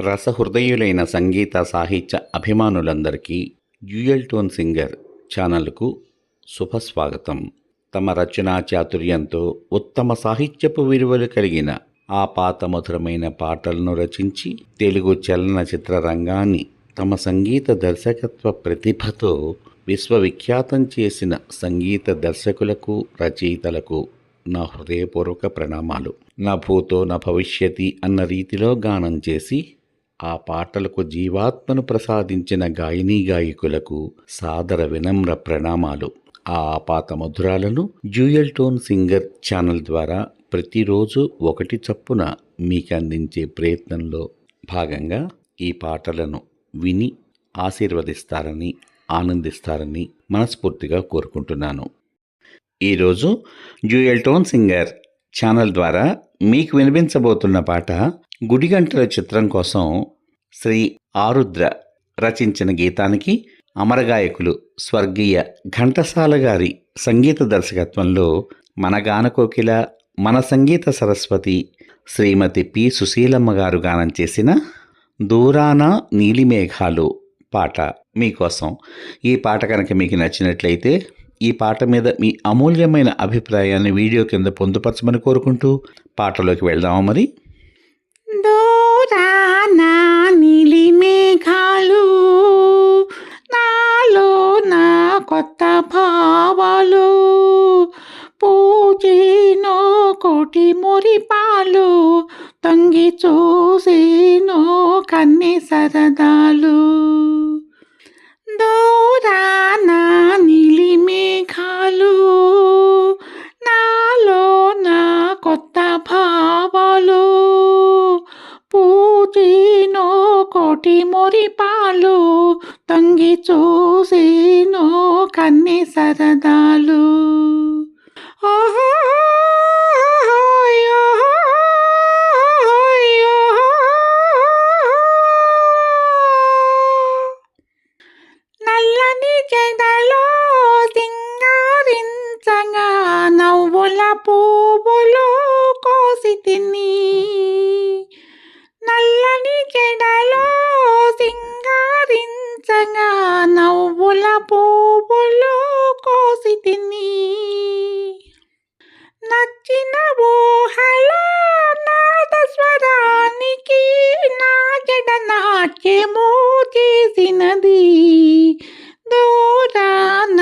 రసహృదయులైన సంగీత సాహిత్య అభిమానులందరికీ dual tone singer ఛానల్కు శుభస్వాగతం. తమ రచనా చాతుర్యంతో ఉత్తమ సాహిత్యపు విలువలు కలిగిన ఆ పాత మధురమైన పాటలను రచించి తెలుగు చలనచిత్ర రంగాన్ని తమ సంగీత దర్శకత్వ ప్రతిభతో విశ్వవిఖ్యాతం చేసిన సంగీత దర్శకులకు రచయితలకు నా హృదయపూర్వక ప్రణామాలు. నా భూతో నా భవిష్యతి అన్న రీతిలో గానం చేసి ఆ పాటలకు జీవాత్మను ప్రసాదించిన గాయనీ గాయకులకు సాదర వినమ్ర ప్రణామాలు. ఆ ఆపాత మధురాలను జ్యూయల్ టోన్ సింగర్ ఛానల్ ద్వారా ప్రతిరోజు ఒకటి చప్పున మీకు అందించే ప్రయత్నంలో భాగంగా ఈ పాటలను విని ఆశీర్వదిస్తారని ఆనందిస్తారని మనస్ఫూర్తిగా కోరుకుంటున్నాను. ఈరోజు జ్యూయల్ టోన్ సింగర్ ఛానల్ ద్వారా మీకు వినిపించబోతున్న పాట గుడిగంటల చిత్రం కోసం శ్రీ ఆరుద్ర రచించిన గీతానికి అమరగాయకులు స్వర్గీయ ఘంటసాల గారి సంగీత దర్శకత్వంలో మన గానకోకిల మన సంగీత సరస్వతి శ్రీమతి పి. సుశీలమ్మ గారు గానం చేసిన దూరాన నీలిమేఘాలు పాట మీకోసం. ఈ పాట కనుక మీకు నచ్చినట్లయితే ఈ పాట మీద మీ అమూల్యమైన అభిప్రాయాన్ని వీడియో కింద పొందుపరచమని కోరుకుంటూ పాటలోకి వెళ్దామా మరి? దూరాన మేఘాలు నాలో నా కొత్త భావాలు. పూజీనో కోటి మురిపాలు తొంగి చూసేనో కన్ని సరదాలు. అన్ని సరదాలు. ఓహో నల్లని చెదలో సింగారించగా నవ్వుల పువ్వులు కోసి తిని నాట్యము చేసినది దూరాన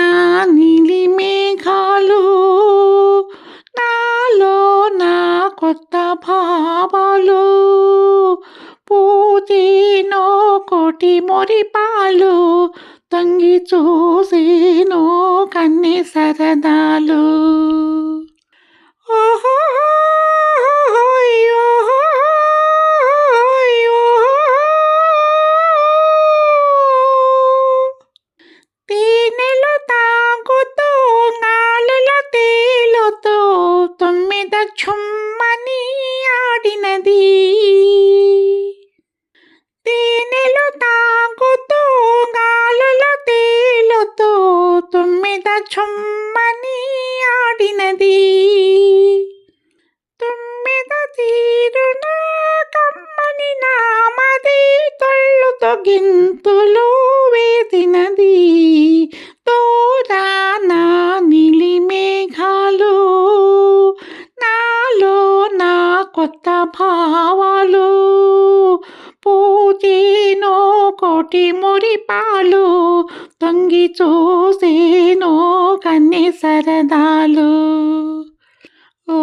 నీలి మేఘాలు నాలో నా కొత్త భావాలు పూజేనో కోటి మొరిపాలు తంగి చూసేనో కన్ని సరదాలు చుమ్మని ఆడినది. తొమ్మిద తీరున కమ్మని నామది తొళ్ళు తొగింతులు వేసినది నోటి మురిపాలు తొంగి చూసేనో కన్నె సరదాలు ఓ